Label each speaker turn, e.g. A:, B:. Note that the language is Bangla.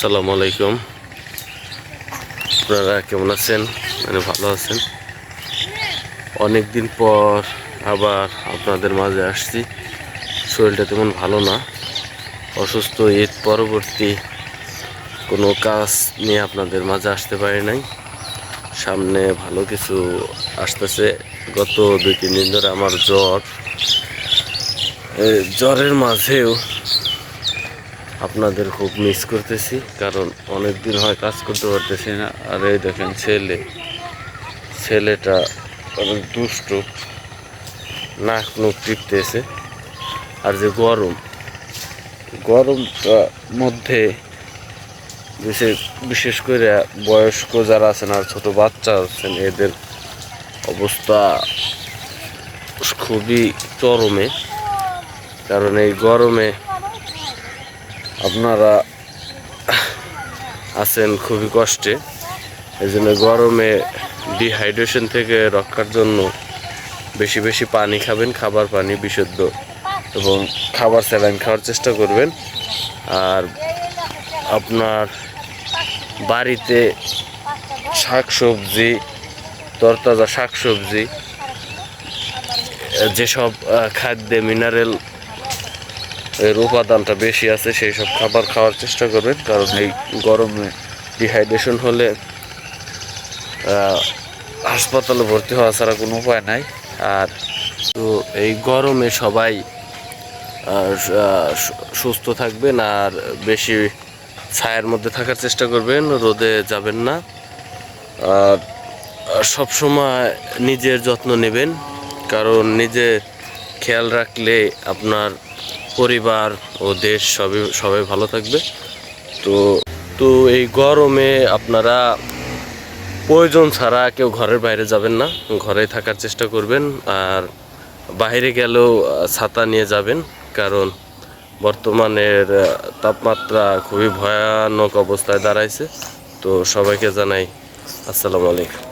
A: আসসালামু আলাইকুম। আপনারা কেমন আছেন? মানে ভালো আছেন? অনেক দিন পর আবার আপনাদের মাঝে আসছি। শরীরটা তেমন ভালো না। অসুস্থ ঈদ পরবর্তী কোনো কাজ নিয়ে আপনাদের মাঝে আসতে পারি নাই। সামনে ভালো কিছু আসতেছে। গত দুই, তিন দিন ধরে আমার জ্বর। জ্বরের মাঝেও আপনাদের খুব মিস করতেছি, কারণ অনেক দিন হয় কাজ করতে পারতেছি না। আর এই দেখেন ছেলে, ছেলেটা অনেক দুষ্ট, নাক নুক টিপতেছে, আর যে গরম, গরমটা মধ্যে বিশেষ বিশেষ করে বয়স্ক যারা আছেন আর ছোট বাচ্চা আছেন, এদের অবস্থা খুবই চরমে। কারণ এই গরমে আপনারা আছেন খুবই কষ্টে। এই জন্য গরমে ডিহাইড্রেশন থেকে রক্ষার জন্য বেশি বেশি পানি খাবেন, খাবার পানি বিশুদ্ধ এবং খাবার স্যালাইন খাওয়ার চেষ্টা করবেন। আর আপনার বাড়িতে শাকসবজি, তরতাজা শাকসবজি, যেসব খাদ্যে মিনারেল এর উপাদানটা বেশি আছে, সেই সব খাবার খাওয়ার চেষ্টা করবেন, কারণ এই গরমে ডিহাইড্রেশন হলে হাসপাতালে ভর্তি হওয়া ছাড়া কোনো উপায় নাই। আর তো এই গরমে সবাই সুস্থ থাকবেন আর বেশি ছায়ের মধ্যে থাকার চেষ্টা করবেন, রোদে যাবেন না। আর সব সময় নিজের যত্ন নেবেন, কারণ নিজে খেয়াল রাখলে আপনার পরিবার ও দেশ সবই, সবাই ভালো থাকবে। তো তো এই গরমে আপনারা প্রয়োজন ছাড়া কেউ ঘরের বাইরে যাবেন না ঘরে থাকার চেষ্টা করবেন। আর বাইরে গেলেও ছাতা নিয়ে যাবেন, কারণ বর্তমানের তাপমাত্রা খুবই ভয়ানক অবস্থায় দাঁড়াইছে। তো সবাইকে জানাই, আসসালামু আলাইকুম।